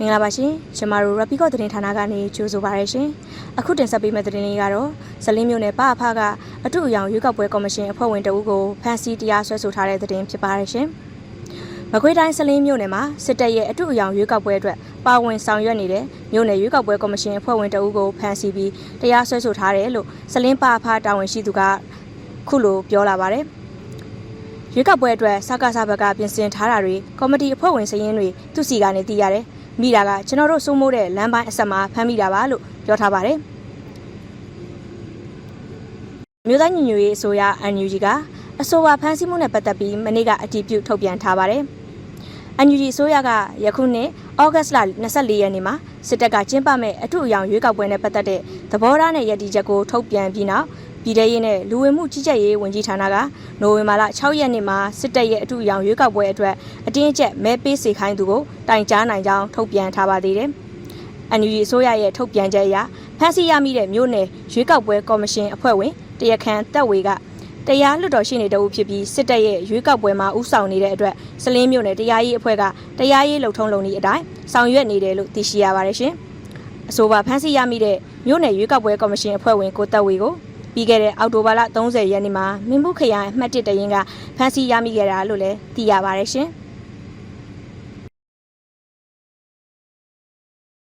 မင်္ဂလာပါရှင်ကျွန်မတို့ Rapid သတင်းဌာနကနေကြိုဆိုပါရရှင်အခုတင်ဆက်ပေးမယ့်သတင်းလေးကတော့ဇလင်းမျိုးနယ်ပအဖကအထူးအယောင်ရွေးကောက်ပွဲကော်မရှင်အဖွဲ့ဝင်တအုပ်ကိုဖမ်းဆီးတရားစွဲဆိုထားတဲ့သတင်းဖြစ်ပါရရှင်မကွေးတိုင်းဇလင်းမျိုးနယ်မှာစစ်တပ်ရဲ့အထူးအယောင်ရွေးကောက်ပွဲအတွက်ပါဝင်ဆောင်ရွက်နေတဲ့မျိုးနယ်ရွေးကောက်ပွဲကော်မရှင်အဖွဲ့ဝင်တအုပ်ကိုဖမ်းဆီးပြီးတရားစွဲဆိုထားတယ်လို့ဇလင်းပအဖတာဝန်ရှိသူကခုလိုပြောလာပါတယ်ရွေးကောက်ပွဲအတွက်စကားစားဘက်ကပြင်ဆင်ထားတာတွေကော်မတီအဖွဲ့ဝင်စည်းရင်းတွေသူစီကနေသိရတယ်။ မိတာကကျွန်တော်တို့စိုးမိုးတဲ့လမ်းပိုင်းအဆက်မှာဖမ်းမိတာပါလို့ပြောထားပါတယ်။မြို့သားညီညွတ်ရေးအစိုးရ NUG ကအဆိုပါဖမ်းဆီးမှုနဲ့ပတ်သက်ပြီးမနေ့ကအတည်ပြုထုတ်ပြန်ထားပါတယ်။ NUG အစိုးရကယခုနှစ်ဩဂတ်စ်လ24ရက်နေ့မှာစစ်တပ်ကကျင်းပမဲ့အထူးအယောင်ရွေးကောက်ပွဲနဲ့ပတ်သက်တဲ့သဘောထားနဲ့ရည်တည်ချက်ကိုထုတ်ပြန်ပြီးနောက် ပြည်ထရေးနဲ့လူဝင်မှုကြီးကြပ်ရေးဝန်ကြီးဌာနကနိုဝင်ဘာလ6ရက်နေ့မှာစစ်တပ်ရဲ့အထူးအယောင်ရွေးကောက်ပွဲအတွက်အတင်းအကျပ်မဲပေးစေခိုင်းသူကိုတိုင်ကြားနိုင်ကြောင်းထုတ်ပြန်ထားပါသေးတယ်။ NUG အစိုးရရဲ့ထုတ်ပြန်ချက်အရဖမ်းဆီးရမိတဲ့မြို့နယ်ရွေးကောက်ပွဲကော်မရှင်အဖွဲ့ဝင်တရခန်တက်ဝေကတရားလွတ်တော်ရှိနေတအုပ်ဖြစ်ပြီးစစ်တပ်ရဲ့ရွေးကောက်ပွဲမှာဥဆောင်နေတဲ့အတွက်စလင်းမြို့နယ်တရားရေးအဖွဲ့ကတရားရေးလှုပ်ထုံးလုံနည်းအတိုင်းဆောင်ရွက်နေတယ်လို့သိရှိရပါတယ်ရှင်။အဆိုပါဖမ်းဆီးရမိတဲ့မြို့နယ်ရွေးကောက်ပွဲကော်မရှင်အဖွဲ့ဝင်ကိုတက်ဝေကို ပြီးခဲ့တဲ့အောက်တိုဘာလ30ရက်နေ့မှာမင်းဘူးခရိုင်အမှတ်1တရင်ကဖမ်းဆီးရမိခဲ့တာလို့လည်းသိရပါတယ်ရှင်။